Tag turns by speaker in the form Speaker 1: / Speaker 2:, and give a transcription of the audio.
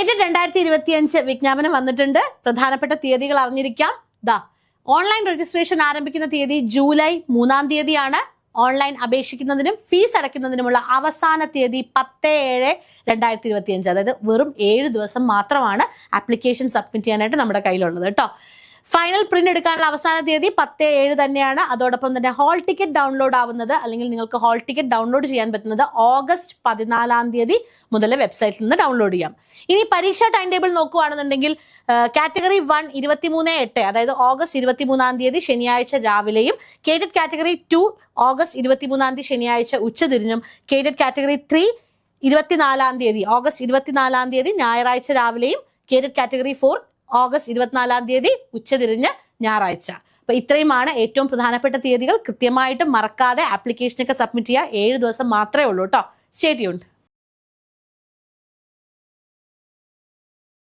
Speaker 1: കേറ്റഡ് രണ്ടായിരത്തി ഇരുപത്തിയഞ്ച് വിജ്ഞാപനം വന്നിട്ടുണ്ട്. പ്രധാനപ്പെട്ട തീയതികൾ അറിഞ്ഞിരിക്കാം. ദാ ഓൺലൈൻ രജിസ്ട്രേഷൻ ആരംഭിക്കുന്ന തീയതി ജൂലൈ മൂന്നാം തീയതിയാണ്. ഓൺലൈൻ അപേക്ഷിക്കുന്നതിനും ഫീസ് അടയ്ക്കുന്നതിനുമുള്ള അവസാന തീയതി പത്ത് ഏഴ് രണ്ടായിരത്തി ഇരുപത്തി അഞ്ച് അതായത് വെറും ഏഴ് ദിവസം മാത്രമാണ് ആപ്ലിക്കേഷൻ സബ്മിറ്റ് ചെയ്യാനായിട്ട് നമ്മുടെ കയ്യിലുള്ളത് കേട്ടോ. ഫൈനൽ പ്രിന്റ് എടുക്കാനുള്ള അവസാന തീയതി പത്ത് ഏഴ് തന്നെയാണ്. അതോടൊപ്പം തന്നെ ഹാൾ ടിക്കറ്റ് ഡൗൺലോഡ് ആവുന്നത് അല്ലെങ്കിൽ നിങ്ങൾക്ക് ഹാൾ ടിക്കറ്റ് ഡൗൺലോഡ് ചെയ്യാൻ പറ്റുന്നത് ഓഗസ്റ്റ് പതിനാലാം തീയതി മുതൽ വെബ്സൈറ്റിൽ നിന്ന് ഡൗൺലോഡ് ചെയ്യാം. ഇനി പരീക്ഷാ ടൈം ടേബിൾ നോക്കുകയാണെന്നുണ്ടെങ്കിൽ കാറ്റഗറി വൺ ഇരുപത്തിമൂന്ന് എട്ട് അതായത് ഓഗസ്റ്റ് ഇരുപത്തിമൂന്നാം തീയതി ശനിയാഴ്ച രാവിലെയും കേറ്റഡ് കാറ്റഗറി ടു ഓഗസ്റ്റ് ഇരുപത്തിമൂന്നാം തീയതി ശനിയാഴ്ച ഉച്ചതിരിഞ്ഞും കേറ്റഡ് കാറ്റഗറി ത്രീ ഇരുപത്തിനാലാം തീയതി ഓഗസ്റ്റ് ഇരുപത്തിനാലാം തീയതി ഞായറാഴ്ച രാവിലെയും കേറ്റഡ് കാറ്റഗറി ഫോർ ഓഗസ്റ്റ് ഇരുപത്തിനാലാം തീയതി ഉച്ചതിരിഞ്ഞ് ഞായറാഴ്ച. അപ്പൊ ഇത്രയുമാണ് ഏറ്റവും പ്രധാനപ്പെട്ട തീയതികൾ. കൃത്യമായിട്ട് മറക്കാതെ ആപ്ലിക്കേഷനൊക്കെ സബ്മിറ്റ് ചെയ്യുക. ഏഴ് ദിവസം മാത്രമേ ഉള്ളൂ കേട്ടോ സ്റ്റേ ട്യൂൺഡ്